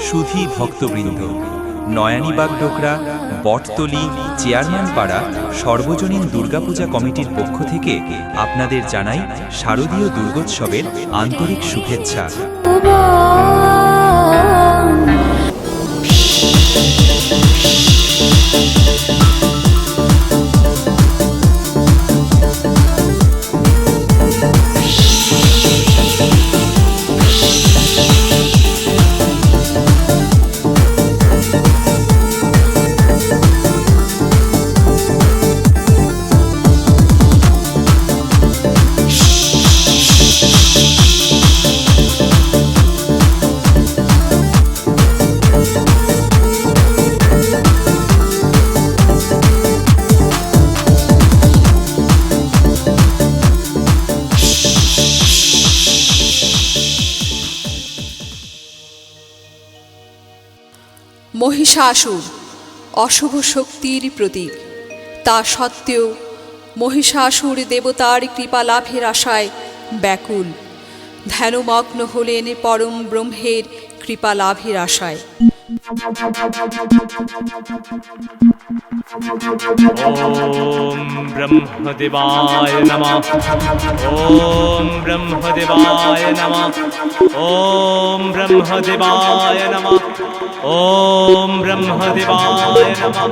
সুধী ভক্তবৃন্দ নয়ানীবাগ ডোকরা বটতলি চেয়ারম্যান পাড়া সর্বজনীন দুর্গাপূজা কমিটির পক্ষ থেকে আপনাদের জানাই শারদীয় দুর্গোৎসবের আন্তরিক শুভেচ্ছা। মহিষাসুর, অশুভ শক্তির প্রতীক। তা সত্ত্বেও মহিষাসুর দেবতার কৃপা লাভের আশায় ব্যাকুল। ধ্যানমগ্ন হলেন পরম ব্রহ্মের কৃপা লাভের আশায়। ॐ ब्रह्मदेवाय नमः ॐ ब्रह्मदेवाय नमः ॐ ब्रह्मदेवाय नमः ॐ ब्रह्मदेवाय नमः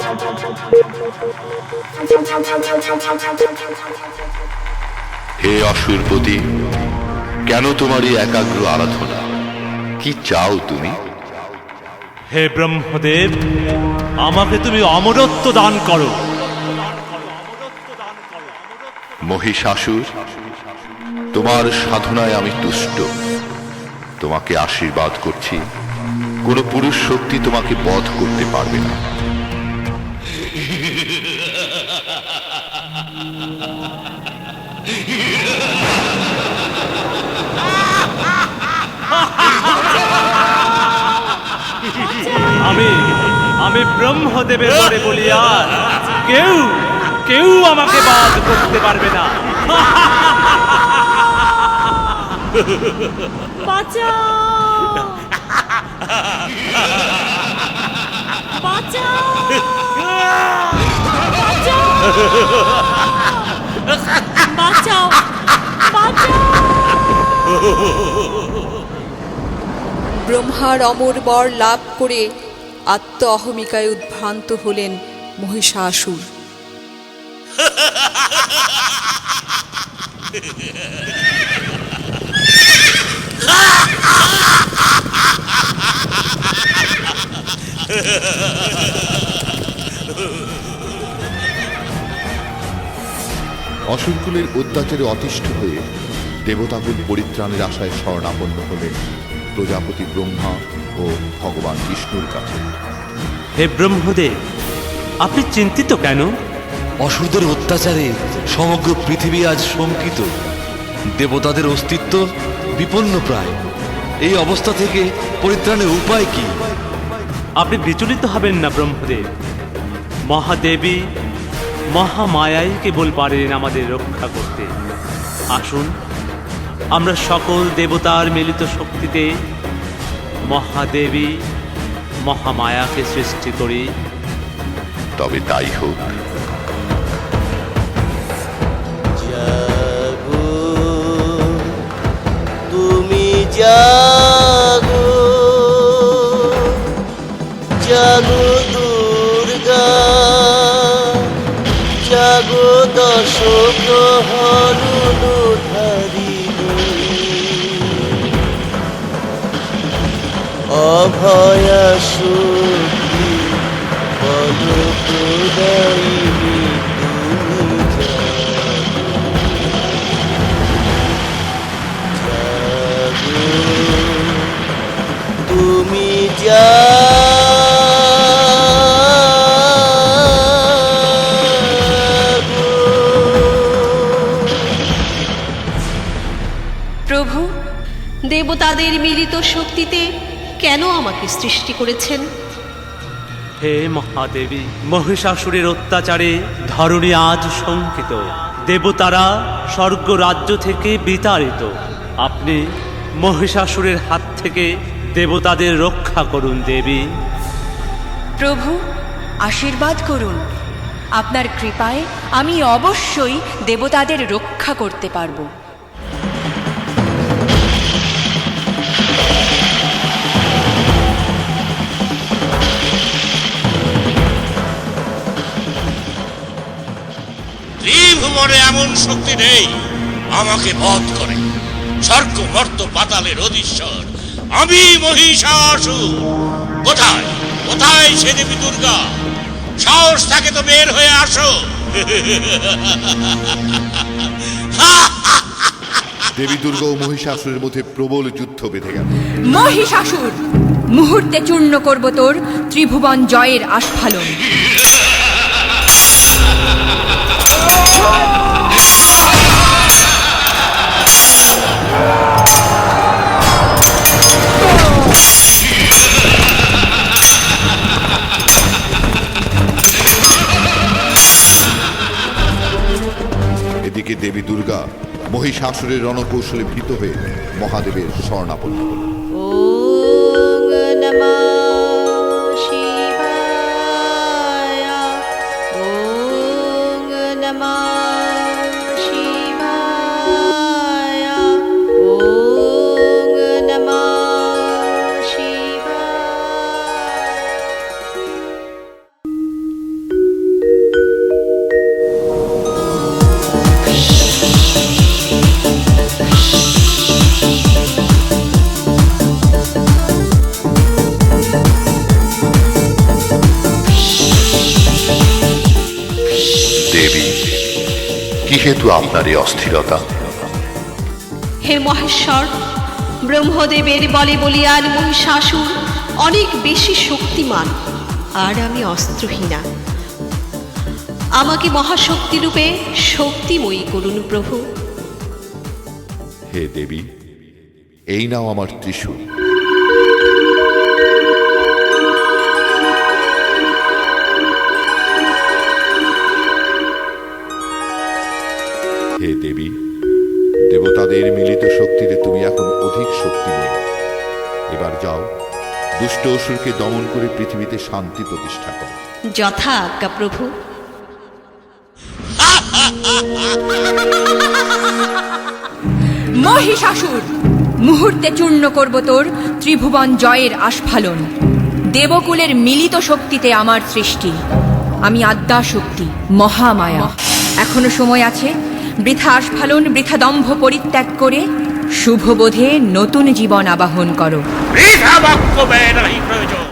হে অসুরপতি কেন তোমার এই একাগ্র আরাধনা কি চাও তুমি হে ব্রহ্মদেব আমাকে তুমি অমরত্ব দান করো। মহিষাসুর তোমার সাধনায় আমি তুষ্ট। তোমাকে আশীর্বাদ করছি কোনো পুরুষ শক্তি তোমাকে বধ করতে পারবে না। আমি আমি ব্রহ্মদেবের বরে বলি আর কেউ কেউ আমাকে বাদ করতে পারবে না। বাঁচাও। ব্রহ্মার অমর বর লাভ করে আত্ম অহমিকায় উদ্ভ্রান্ত হলেন মহিষাসুর। অসুরকুলের অত্যাচারে অতিষ্ঠ হয়ে দেবতাকুল পরিত্রাণের আশায় শরণাপন্ন হলেন প্রজাপতি ব্রহ্মা ও ভগবান বিষ্ণুর কাছে। হে ব্রহ্মদেব আপনি চিন্তিত কেন? অসুরদের অত্যাচারে সমগ্র পৃথিবী আজ শঙ্কিত। দেবতাদের অস্তিত্ব বিপন্ন প্রায়। এই অবস্থা থেকে পরিত্রাণের উপায় কি? আপনি বিচলিত হবেন না ব্রহ্মদেব। মহাদেবী মহামায়াই কেবল পারেন আমাদের রক্ষা করতে। আসুন আমরা সকল দেবতার মিলিত শক্তিতে মহাদেবী মহামায়াকে সৃষ্টি করি। তবে তাই হোক। অভয়া প্রদায়িনী তুমি যা প্রভু দেবতাদের মিলিত শক্তিতে কেন আমাকে সৃষ্টি করেছেন? হে মহাদেবী মহিষাসুরের অত্যাচারে ধরণী আজ শঙ্কিত। দেবতারা স্বর্গ রাজ্য থেকে বিতাড়িত। আপনি মহিষাসুরের হাত থেকে দেবতাদের রক্ষা করুন দেবী। প্রভু আশীর্বাদ করুন। আপনার কৃপায় আমি অবশ্যই দেবতাদের রক্ষা করতে পারব। ত্রিভুবনে এমন শক্তি নেই। আমাকে বধ করে। স্বর্গ মর্ত পাতালের অধীশ্বর। আমি মহিষাসুর। কোথায়? কোথায় সে দেবী দুর্গা? সাহস থাকে তো বের হয়ে আসো। দেবী দুর্গা ও মহিষাসুরের মধ্যে প্রবল যুদ্ধ বেঁধে গেল। মহিষাসুর মুহূর্তে চূর্ণ করব তোর ত্রিভুবন জয়ের আস্ফালন। এদিকে দেবী দুর্গা মহিষাসুরের রণকৌশলে ভীত হয়ে মহাদেবের স্বর্ণাপন্ন হল দেবী কি হেতু আপনার এই অস্থিরতা? হে মহেশ্বর ব্রহ্মদেবের বলে বলিয়ান মহিষাসুর অনেক বেশি শক্তিমান আর আমি অস্ত্রহীনা। আমাকে মহাশক্তিরূপে শক্তিময়ী করুন প্রভু। হে দেবী এই নাও আমার ত্রিশূল। হে দেবী দেবতাদের মিলিত শক্তিতে তুমি এখন অধিক শক্তিময়ী এবার যাও দুষ্ট অসুরকে দমন করে পৃথিবীতে শান্তি প্রতিষ্ঠা করো। যথা আজ্ঞা প্রভু। মহিষাসুর মুহূর্তে চূর্ণ করব তোর ত্রিভুবন জয়ের আস্ফালন। দেবকুলের মিলিত শক্তিতে আমার সৃষ্টি। আমি আদ্যা শক্তি মহামায়া। এখনও সময় আছে বৃথা আস্ফালন বৃথা দম্ভ পরিত্যাগ করে শুভবোধে নতুন জীবন আবাহন করো।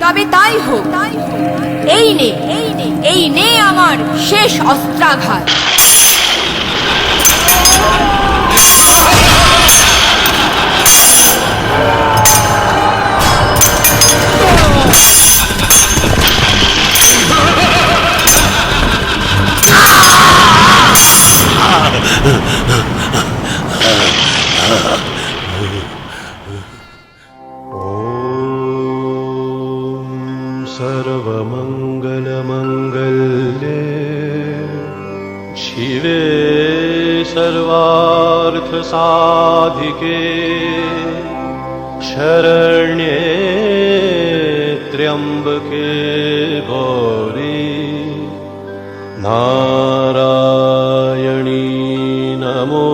তবে তাই হোক এই নে এই নে এই নে আমার শেষ অস্ত্রাঘাত। शिवे सर्वार्थसाधिके शरण्ये त्र्यम्बके भोरि नारायणी नमो